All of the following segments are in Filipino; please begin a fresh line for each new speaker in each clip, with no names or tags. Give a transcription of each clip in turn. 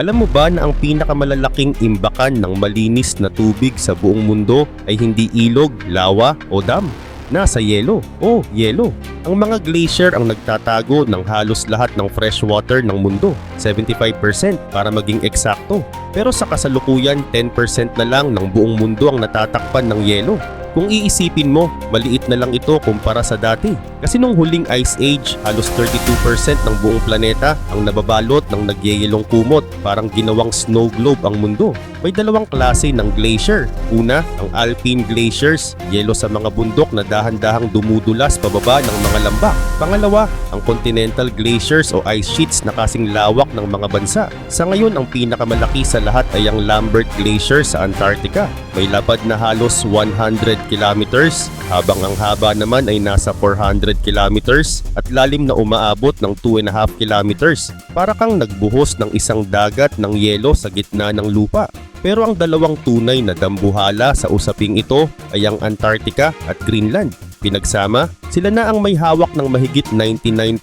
Alam mo ba na ang pinakamalalaking imbakan ng malinis na tubig sa buong mundo ay hindi ilog, lawa o dam? Nasa yelo. Oh, yelo. Ang mga glacier ang nagtatago ng halos lahat ng fresh water ng mundo, 75% para maging eksakto. Pero sa kasalukuyan, 10% na lang ng buong mundo ang natatakpan ng yelo. Kung iisipin mo, maliit na lang ito kumpara sa dati. Kasi nung huling ice age, halos 32% ng buong planeta ang nababalot ng nagyeyelong kumot, parang ginawang snow globe ang mundo. May dalawang klase ng glacier. Una, ang alpine glaciers, yelo sa mga bundok na dahan-dahang dumudulas pababa ng mga lambak. Pangalawa, ang continental glaciers o ice sheets na kasing lawak ng mga bansa. Sa ngayon, ang pinakamalaki sa lahat ay ang Lambert Glacier sa Antarctica. May lapad na halos 100 kilometers, habang ang haba naman ay nasa 400 kilometers at lalim na umaabot ng 2.5 kilometers. Para kang nagbuhos ng isang dagat ng yelo sa gitna ng lupa. Pero ang dalawang tunay na dambuhala sa usaping ito ay ang Antarctica at Greenland. Pinagsama, sila na ang may hawak ng mahigit 99%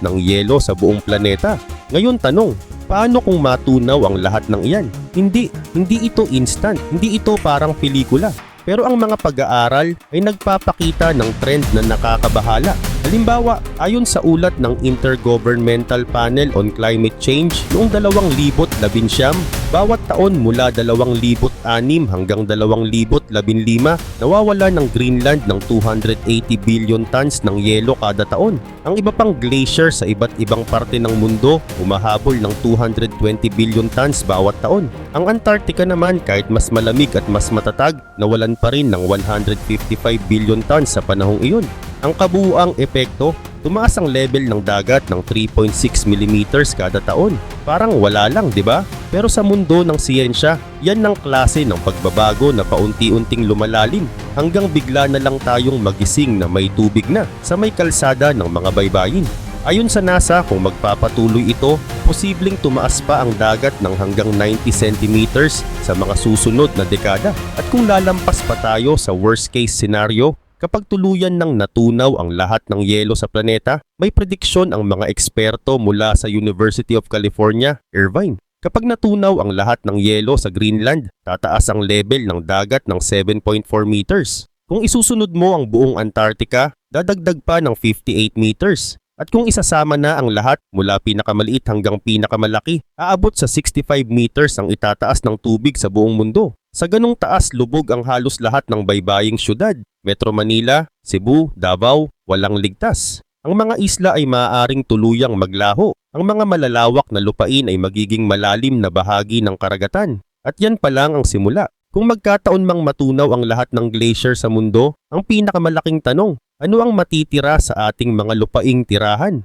ng yelo sa buong planeta. Ngayon tanong, paano kung matunaw ang lahat ng iyan? Hindi, hindi ito instant, hindi ito parang pelikula. Pero ang mga pag-aaral ay nagpapakita ng trend na nakakabahala. Halimbawa, ayon sa ulat ng Intergovernmental Panel on Climate Change noong 2011, bawat taon mula 2006 hanggang 2015, nawawala ng Greenland ng 280 billion tons ng yelo kada taon. Ang iba pang glacier sa iba't ibang parte ng mundo humahabol ng 220 billion tons bawat taon. Ang Antarctica naman kahit mas malamig at mas matatag, nawalan pa rin ng 155 billion tons sa panahong iyon. Ang kabuuang epekto, tumaas ang level ng dagat ng 3.6 mm kada taon. Parang wala lang, di ba? Pero sa mundo ng siyensya, yan ang klase ng pagbabago na paunti-unting lumalalim hanggang bigla na lang tayong magising na may tubig na sa may kalsada ng mga baybayin. Ayon sa NASA, kung magpapatuloy ito, posibleng tumaas pa ang dagat ng hanggang 90 centimeters sa mga susunod na dekada. At kung lalampas pa tayo sa worst case scenario, kapag tuluyan ng natunaw ang lahat ng yelo sa planeta, may prediksyon ang mga eksperto mula sa University of California, Irvine. Kapag natunaw ang lahat ng yelo sa Greenland, tataas ang level ng dagat ng 7.4 meters. Kung isusunod mo ang buong Antarctica, dadagdag pa ng 58 meters. At kung isasama na ang lahat mula pinakamaliit hanggang pinakamalaki, aabot sa 65 meters ang itataas ng tubig sa buong mundo. Sa ganong taas lubog ang halos lahat ng baybaying syudad, Metro Manila, Cebu, Davao, walang ligtas. Ang mga isla ay maaaring tuluyang maglaho. Ang mga malalawak na lupain ay magiging malalim na bahagi ng karagatan. At yan pa lang ang simula. Kung magkataon mang matunaw ang lahat ng glacier sa mundo, ang pinakamalaking tanong, ano ang matitira sa ating mga lupaing tirahan?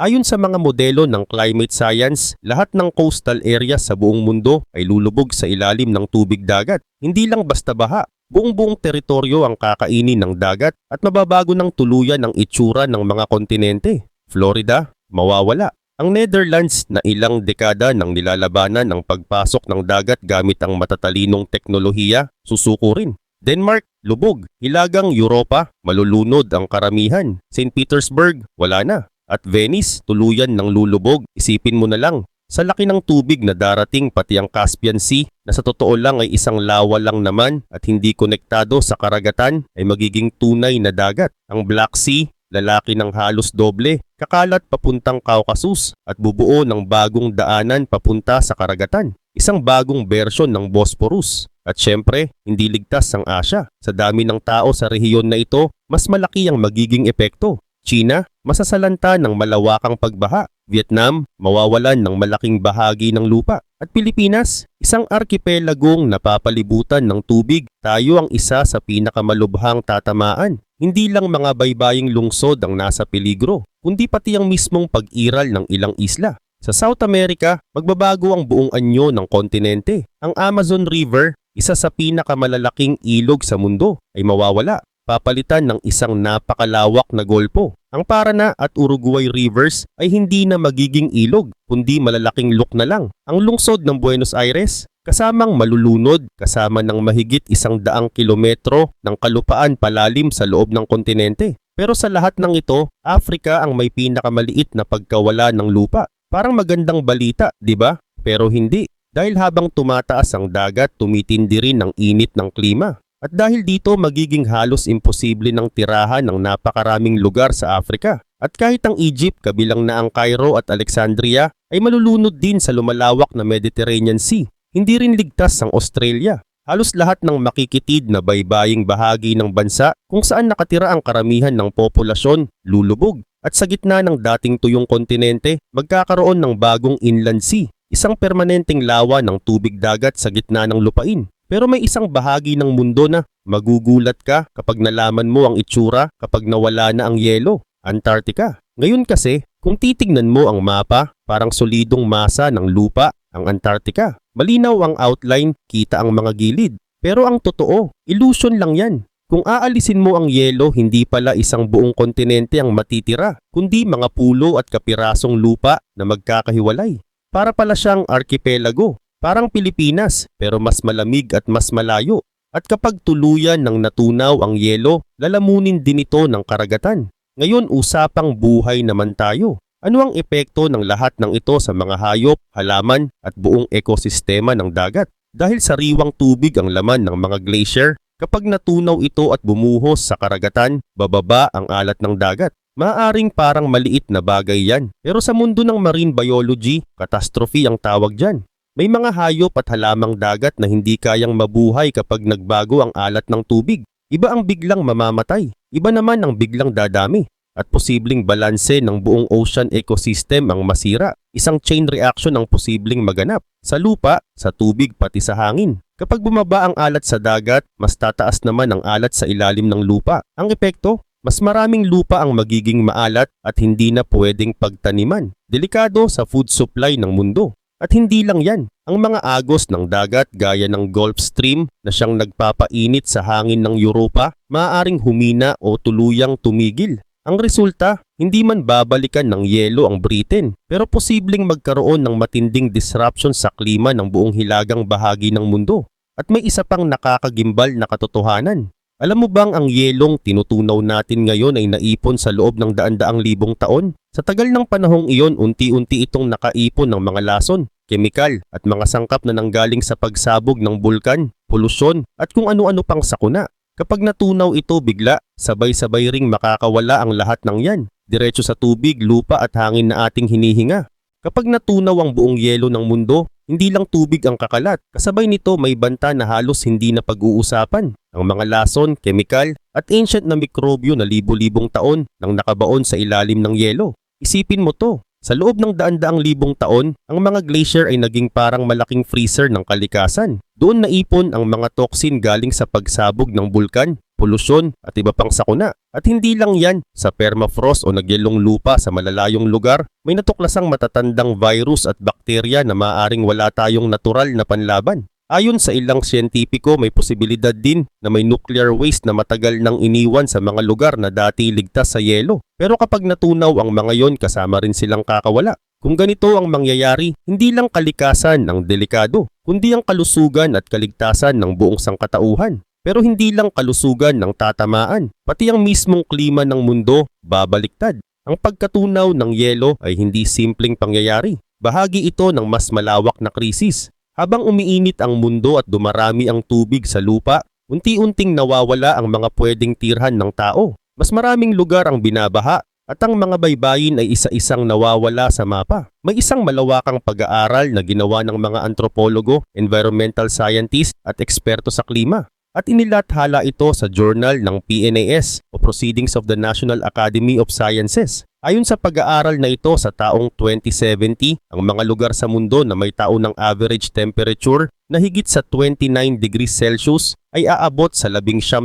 Ayon sa mga modelo ng climate science, lahat ng coastal areas sa buong mundo ay lulubog sa ilalim ng tubig dagat. Hindi lang basta baha, buong-buong teritoryo ang kakainin ng dagat at mababago ng tuluyan ang itsura ng mga kontinente. Florida, mawawala. Ang Netherlands na ilang dekada nang nilalabanan ang pagpasok ng dagat gamit ang matatalinong teknolohiya, susuko rin. Denmark, lubog. Hilagang Europa, malulunod ang karamihan. St. Petersburg, wala na. At Venice, tuluyan ng lulubog. Isipin mo na lang, sa laki ng tubig na darating pati ang Caspian Sea na sa totoo lang ay isang lawa lang naman at hindi konektado sa karagatan ay magiging tunay na dagat. Ang Black Sea, lalaki ng halos doble, kakalat papuntang Caucasus at bubuo ng bagong daanan papunta sa karagatan. Isang bagong bersyon ng Bosporus. At syempre, hindi ligtas ang Asya. Sa dami ng tao sa rehiyon na ito, mas malaki ang magiging epekto. China, masasalanta ng malawakang pagbaha. Vietnam, mawawalan ng malaking bahagi ng lupa. At Pilipinas, isang arkipelagong napapalibutan ng tubig. Tayo ang isa sa pinakamalubhang tatamaan. Hindi lang mga baybaying lungsod ang nasa peligro, kundi pati ang mismong pag-iral ng ilang isla. Sa South America, magbabago ang buong anyo ng kontinente. Ang Amazon River, isa sa pinakamalalaking ilog sa mundo, ay mawawala. Papalitan ng isang napakalawak na golpo. Ang Parana at Uruguay Rivers ay hindi na magiging ilog, kundi malalaking look na lang. Ang lungsod ng Buenos Aires, kasamang malulunod, kasama ng mahigit isang daang kilometro ng kalupaan palalim sa loob ng kontinente. Pero sa lahat ng ito, Africa ang may pinakamaliit na pagkawala ng lupa. Parang magandang balita, di ba? Pero hindi, dahil habang tumataas ang dagat, tumitindi rin ang init ng klima. At dahil dito magiging halos imposible ng tirahan ng napakaraming lugar sa Afrika. At kahit ang Egypt, kabilang na ang Cairo at Alexandria, ay malulunod din sa lumalawak na Mediterranean Sea. Hindi rin ligtas ang Australia. Halos lahat ng makikitid na baybaying bahagi ng bansa kung saan nakatira ang karamihan ng populasyon lulubog. At sa gitna ng dating tuyong kontinente, magkakaroon ng bagong inland sea, isang permanenteng lawa ng tubig dagat sa gitna ng lupain. Pero may isang bahagi ng mundo na magugulat ka kapag nalaman mo ang itsura kapag nawala na ang yelo, Antarctica. Ngayon kasi, kung titignan mo ang mapa, parang solidong masa ng lupa ang Antarctica. Malinaw ang outline, kita ang mga gilid. Pero ang totoo, illusion lang yan. Kung aalisin mo ang yelo, hindi pala isang buong kontinente ang matitira, kundi mga pulo at kapirasong lupa na magkakahiwalay. Para pala siyang arkipelago, parang Pilipinas, pero mas malamig at mas malayo. At kapag tuluyan ng natunaw ang yelo, lalamunin din ito ng karagatan. Ngayon usapang buhay naman tayo. Ano ang epekto ng lahat ng ito sa mga hayop, halaman at buong ekosistema ng dagat? Dahil sariwang tubig ang laman ng mga glacier, kapag natunaw ito at bumuhos sa karagatan, bababa ang alat ng dagat. Maaring parang maliit na bagay yan, pero sa mundo ng marine biology, catastrophe ang tawag dyan. May mga hayop at halamang dagat na hindi kayang mabuhay kapag nagbago ang alat ng tubig. Iba ang biglang mamamatay, iba naman ang biglang dadami at posibleng balanse ng buong ocean ecosystem ang masira. Isang chain reaction ang posibleng maganap sa lupa, sa tubig pati sa hangin. Kapag bumaba ang alat sa dagat, mas tataas naman ang alat sa ilalim ng lupa. Ang epekto, mas maraming lupa ang magiging maalat at hindi na pwedeng pagtaniman. Delikado sa food supply ng mundo. At hindi lang yan, ang mga agos ng dagat gaya ng Gulf Stream na siyang nagpapainit sa hangin ng Europa, maaaring humina o tuluyang tumigil. Ang resulta, hindi man babalikan ng yelo ang Britain, pero posibleng magkaroon ng matinding disruption sa klima ng buong hilagang bahagi ng mundo. At may isa pang nakakagimbal na katotohanan. Alam mo bang ang yelong tinutunaw natin ngayon ay naipon sa loob ng daan-daang libong taon? Sa tagal ng panahong iyon, unti-unti itong nakaipon ng mga lason, kemikal at mga sangkap na nanggaling sa pagsabog ng bulkan, polusyon at kung ano-ano pang sakuna. Kapag natunaw ito bigla, sabay-sabay ring makakawala ang lahat ng yan, diretso sa tubig, lupa at hangin na ating hinihinga. Kapag natunaw ang buong yelo ng mundo, hindi lang tubig ang kakalat, kasabay nito may banta na halos hindi na pag-uusapan. Ang mga lason, kemikal at ancient na mikrobyo na libo-libong taon nang nakabaon sa ilalim ng yelo. Isipin mo to, sa loob ng daan-daang libong taon, ang mga glacier ay naging parang malaking freezer ng kalikasan. Doon naipon ang mga toxin galing sa pagsabog ng bulkan, polusyon at iba pang sakuna. At hindi lang yan, sa permafrost o nagyelong lupa sa malalayong lugar, may natuklasang matatandang virus at bakterya na maaring wala tayong natural na panlaban. Ayon sa ilang siyentipiko, may posibilidad din na may nuclear waste na matagal nang iniwan sa mga lugar na dati ligtas sa yelo. Pero kapag natunaw ang mga yon, kasama rin silang kakawala. Kung ganito ang mangyayari, hindi lang kalikasan ang delikado, kundi ang kalusugan at kaligtasan ng buong sangkatauhan. Pero hindi lang kalusugan ng tatamaan, pati ang mismong klima ng mundo babaliktad. Ang pagkatunaw ng yelo ay hindi simpleng pangyayari. Bahagi ito ng mas malawak na krisis. Habang umiinit ang mundo at dumarami ang tubig sa lupa, unti-unting nawawala ang mga pwedeng tirhan ng tao. Mas maraming lugar ang binabaha at ang mga baybayin ay isa-isang nawawala sa mapa. May isang malawakang pag-aaral na ginawa ng mga antropologo, environmental scientists at eksperto sa klima at inilathala ito sa journal ng PNAS o Proceedings of the National Academy of Sciences. Ayon sa pag-aaral na ito sa taong 2070, ang mga lugar sa mundo na may taon ng average temperature na higit sa 29 degrees Celsius ay aabot sa 19%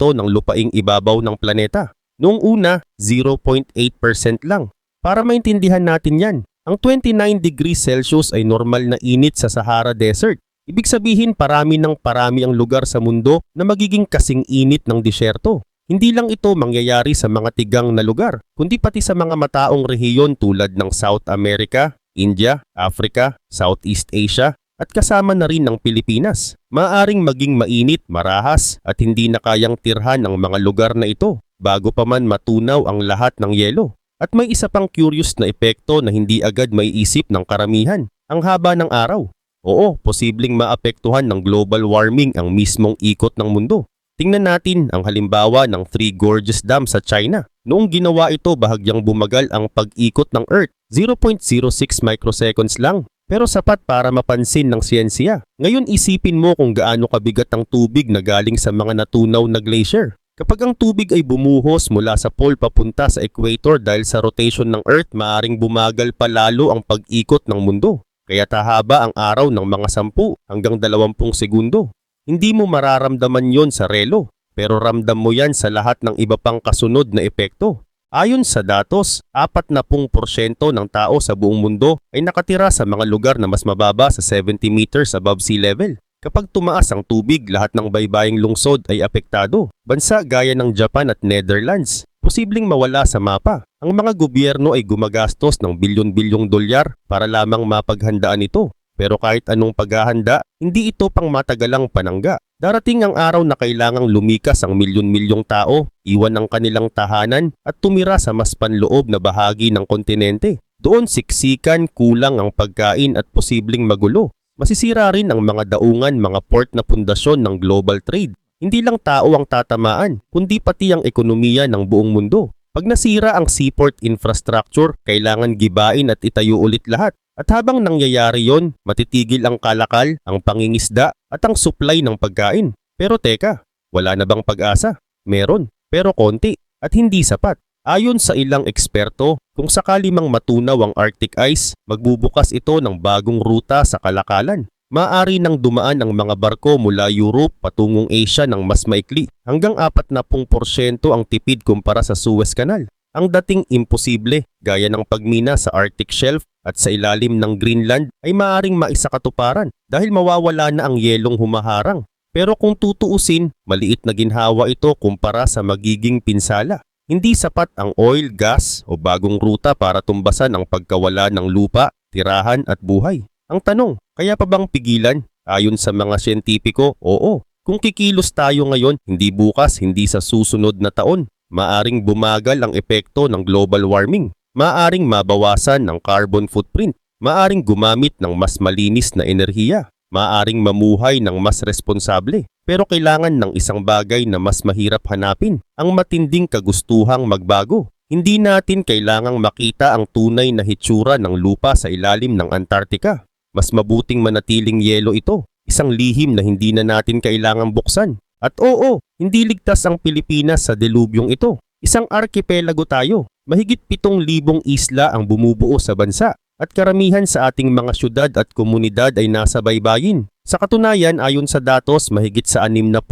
ng lupaing ibabaw ng planeta. Noong una, 0.8% lang. Para maintindihan natin yan, ang 29 degrees Celsius ay normal na init sa Sahara Desert Ibig sabihin parami ng parami ang lugar sa mundo na magiging kasing init ng disyerto. Hindi lang ito mangyayari sa mga tigang na lugar, kundi pati sa mga mataong rehiyon tulad ng South America, India, Africa, Southeast Asia, at kasama na rin ng Pilipinas. Maaring maging mainit, marahas at hindi na kayang tirhan ang mga lugar na ito bago pa man matunaw ang lahat ng yelo. At may isa pang curious na epekto na hindi agad maiisip ng karamihan. Ang haba ng araw. Oo, posibleng maapektuhan ng global warming ang mismong ikot ng mundo. Tingnan natin ang halimbawa ng Three Gorges Dam sa China. Noong ginawa ito, bahagyang bumagal ang pag-ikot ng Earth. 0.06 microseconds lang. Pero sapat para mapansin ng siyensya. Ngayon isipin mo kung gaano kabigat ang tubig na galing sa mga natunaw na glacier. Kapag ang tubig ay bumuhos mula sa pole papunta sa equator dahil sa rotation ng Earth, maaring bumagal pa lalo ang pag-ikot ng mundo. Kaya tahaba ang araw ng mga 10 hanggang 20 segundo. Hindi mo mararamdaman yon sa relo, pero ramdam mo yan sa lahat ng iba pang kasunod na epekto. Ayon sa datos, 40% ng tao sa buong mundo ay nakatira sa mga lugar na mas mababa sa 70 meters above sea level. Kapag tumaas ang tubig, lahat ng baybaying lungsod ay apektado. Bansa gaya ng Japan at Netherlands, posibleng mawala sa mapa. Ang mga gobyerno ay gumagastos ng bilyon-bilyong dolyar para lamang mapaghandaan ito. Pero kahit anong paghahanda, hindi ito pang matagalang panangga. Darating ang araw na kailangang lumikas ang milyon-milyong tao, iwan ang kanilang tahanan at tumira sa mas panloob na bahagi ng kontinente. Doon siksikan, kulang ang pagkain at posibleng magulo. Masisira rin ang mga daungan, mga port na pundasyon ng global trade. Hindi lang tao ang tatamaan, kundi pati ang ekonomiya ng buong mundo. Pag nasira ang seaport infrastructure, kailangan gibain at itayo ulit lahat. At habang nangyayari yon, matitigil ang kalakal, ang pangingisda at ang supply ng pagkain. Pero teka, wala na bang pag-asa? Meron, pero konti at hindi sapat. Ayon sa ilang eksperto, kung sakali mang matunaw ang Arctic ice, magbubukas ito ng bagong ruta sa kalakalan. Maari nang dumaan ang mga barko mula Europe patungong Asia ng mas maikli. Hanggang 40% ang tipid kumpara sa Suez Canal. Ang dating imposible, gaya ng pagmina sa Arctic Shelf at sa ilalim ng Greenland ay maaring maisakatuparan dahil mawawala na ang yelong humaharang. Pero kung tutuusin, maliit na ginhawa ito kumpara sa magiging pinsala. Hindi sapat ang oil, gas o bagong ruta para tumbasan ang pagkawala ng lupa, tirahan at buhay. Ang tanong, kaya pa bang pigilan? Ayon sa mga siyentipiko, oo. Kung kikilos tayo ngayon, hindi bukas, hindi sa susunod na taon, maaring bumagal ang epekto ng global warming. Maaring mabawasan ng carbon footprint. Maaring gumamit ng mas malinis na enerhiya. Maaring mamuhay ng mas responsable. Pero kailangan ng isang bagay na mas mahirap hanapin, ang matinding kagustuhang magbago. Hindi natin kailangang makita ang tunay na hitsura ng lupa sa ilalim ng Antarctica. Mas mabuting manatiling yelo ito, isang lihim na hindi na natin kailangang buksan. At oo, hindi ligtas ang Pilipinas sa delubyong ito. Isang arkipelago tayo. Mahigit 7,000 isla ang bumubuo sa bansa at karamihan sa ating mga syudad at komunidad ay nasa baybayin. Sa katunayan, ayon sa datos, mahigit sa 60%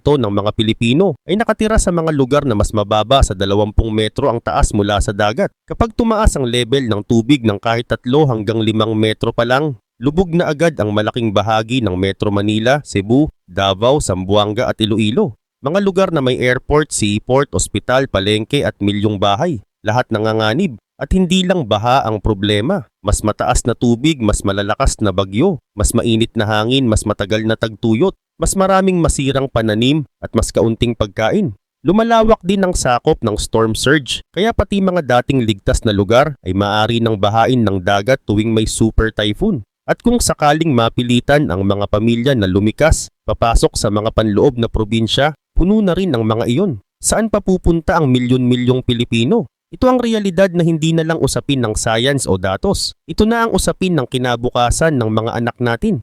ng mga Pilipino ay nakatira sa mga lugar na mas mababa sa 20 metro ang taas mula sa dagat. Kapag tumaas ang level ng tubig ng kahit 3 hanggang 5 metro pa lang, lubog na agad ang malaking bahagi ng Metro Manila, Cebu, Davao, Zamboanga at Iloilo. Mga lugar na may airport, seaport, ospital, palengke at milyong bahay. Lahat nanganganib at hindi lang baha ang problema. Mas mataas na tubig, mas malalakas na bagyo, mas mainit na hangin, mas matagal na tagtuyot, mas maraming masirang pananim at mas kaunting pagkain. Lumalawak din ang sakop ng storm surge, kaya pati mga dating ligtas na lugar ay maaari ng bahain ng dagat tuwing may super typhoon. At kung sakaling mapilitan ang mga pamilya na lumikas, papasok sa mga panloob na probinsya, puno na rin ang mga iyon. Saan pa pupunta ang milyon-milyong Pilipino? Ito ang realidad na hindi na lang usapin ng science o datos. Ito na ang usapin ng kinabukasan ng mga anak natin.